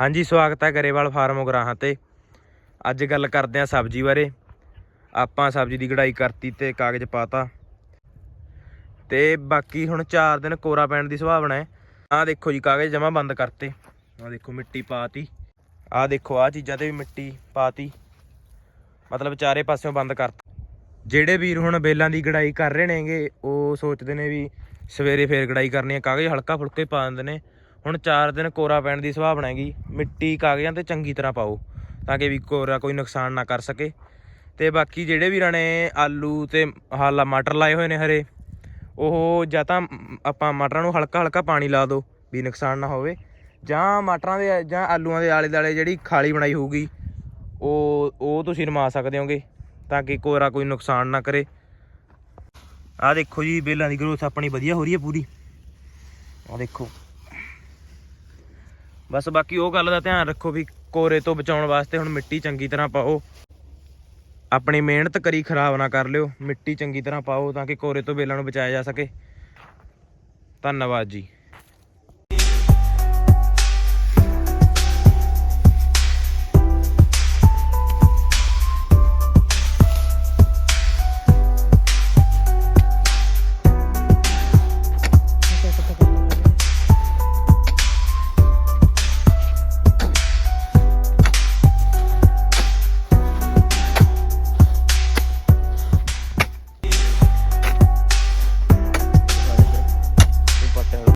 ਹਾਂਜੀ, ਸਵਾਗਤ ਹੈ ਗਰੇਵਾਲ ਫਾਰਮ ਉਗਰਾਹਾਂ ਤੇ। ਅੱਜ ਗੱਲ ਕਰਦੇ ਹਾਂ ਸਬਜ਼ੀ ਬਾਰੇ। ਆਪਾਂ ਸਬਜ਼ੀ ਦੀ ਗੜਾਈ ਕਰਤੀ ਤੇ ਕਾਗਜ਼ ਪਾਤਾ। ਤੇ ਬਾਕੀ ਹੁਣ 4 ਦਿਨ ਕੋਰਾ ਪੈਣ ਦੀ ਸੰਭਾਵਨਾ ਹੈ। ਆਹ ਦੇਖੋ ਜੀ, ਕਾਗਜ਼ ਜਮਾ ਬੰਦ ਕਰਤੇ। ਆਹ ਦੇਖੋ, ਮਿੱਟੀ ਪਾਤੀ। ਆਹ ਦੇਖੋ, ਆਹ ਚੀਜ਼ਾਂ ਤੇ ਵੀ ਮਿੱਟੀ ਪਾਤੀ। ਮਤਲਬ ਚਾਰੇ ਪਾਸਿਓਂ ਬੰਦ ਕਰਤਾ। ਜਿਹੜੇ ਵੀਰ ਹੁਣ ਬੇਲਾਂ ਦੀ ਗੜਾਈ ਕਰ ਰਹੇ ਨੇਗੇ, ਉਹ ਸੋਚਦੇ ਨੇ ਵੀ ਸਵੇਰੇ ਫੇਰ ਗੜਾਈ ਕਰਨੀ ਹੈ। ਕਾਗਜ਼ ਹਲਕਾ ਫੁਲਕੇ ਪਾ ਦਿੰਦੇ ਨੇ। ਹੁਣ 4 ਦਿਨ ਕੋਰਾ ਪੈਣ ਦੀ ਸੰਭਾਵਨਾ ਹੈਗੀ। ਮਿੱਟੀ ਕਾਗਜ਼ਾਂ ਤੇ ਚੰਗੀ ਤਰ੍ਹਾਂ ਪਾਓ, ਤਾਂ ਕਿ ਵੀ ਕੋਰਾ ਕੋਈ ਨੁਕਸਾਨ ਨਾ ਕਰ ਸਕੇ। ਤੇ ਬਾਕੀ ਜਿਹੜੇ ਵੀਰਾਂ ਨੇ ਆਲੂ ਤੇ ਹਾਲਾ ਮਟਰ ਲਾਏ ਹੋਏ ਨੇ ਹਰੇ, ਉਹ ਜਾਂ ਤਾਂ ਆਪਾਂ ਮਟਰਾਂ ਨੂੰ ਹਲਕਾ ਹਲਕਾ ਪਾਣੀ ਲਾ ਦਿਓ ਵੀ ਨੁਕਸਾਨ ਨਾ ਹੋਵੇ। ਜਾਂ ਮਟਰਾਂ ਦੇ, ਜਾਂ ਆਲੂਆਂ ਦੇ ਆਲੇ ਦਾਲੇ ਜਿਹੜੀ ਖਾਲੀ ਬਣਾਈ ਹੋਊਗੀ, ਉਹ ਉਹ ਤੁਸੀਂ ਰਮਾ ਸਕਦੇ ਹੋਗੇ, ਤਾਂ ਕਿ ਕੋਰਾ ਕੋਈ ਨੁਕਸਾਨ ਨਾ ਕਰੇ। ਆਹ ਦੇਖੋ ਜੀ, ਬੇਲਾਂ ਦੀ ਗਰੋਥ ਆਪਣੀ ਵਧੀਆ ਹੋ ਰਹੀ ਹੈ ਪੂਰੀ। ਆਹ ਦੇਖੋ। ਬਸ ਬਾਕੀ ਉਹ ਗੱਲ ਦਾ ਧਿਆਨ ਰੱਖੋ ਵੀ ਕੋਰੇ ਤੋਂ ਬਚਾਉਣ ਵਾਸਤੇ ਹੁਣ ਮਿੱਟੀ ਚੰਗੀ ਤਰ੍ਹਾਂ ਪਾਓ। ਆਪਣੀ ਮਿਹਨਤ ਕਰੀ ਖਰਾਬ ਨਾ ਕਰ ਲਿਓ, ਮਿੱਟੀ ਚੰਗੀ ਤਰ੍ਹਾਂ ਪਾਓ ਤਾਂ ਕਿ ਕੋਰੇ ਤੋਂ ਬੇਲਾਂ ਨੂੰ ਬਚਾਇਆ ਜਾ ਸਕੇ। ਧੰਨਵਾਦ ਜੀ।